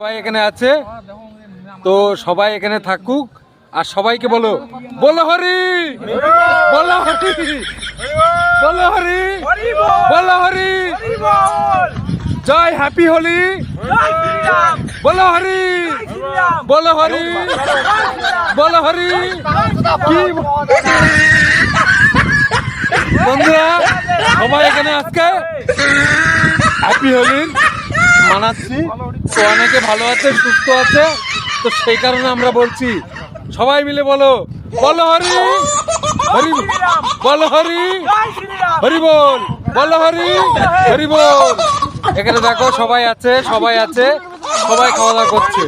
সবাই এখানে আছে। তো সবাই এখানে থাকুক। আর সবাইকে বলো বলো হরি বলো হরি বলো হরি বলো হরি। জয় হ্যাপি হোলি। বলো হরি বলো হরি বলো হরি। বন্ধুরা, সবাই এখানে আজকে হ্যাপি হোলির মানাচ্ছি। তো অনেকে ভালো আছে সুস্থ আছে তো সেই কারণে আমরা বলছি, সবাই মিলে বলো বলো হরি হরি, বলো হরি হরি বল, বলো হরি হরি বল। এখানে দেখো, সবাই আছে সবাই আছে, সবাই খাওয়া দাওয়া করছে।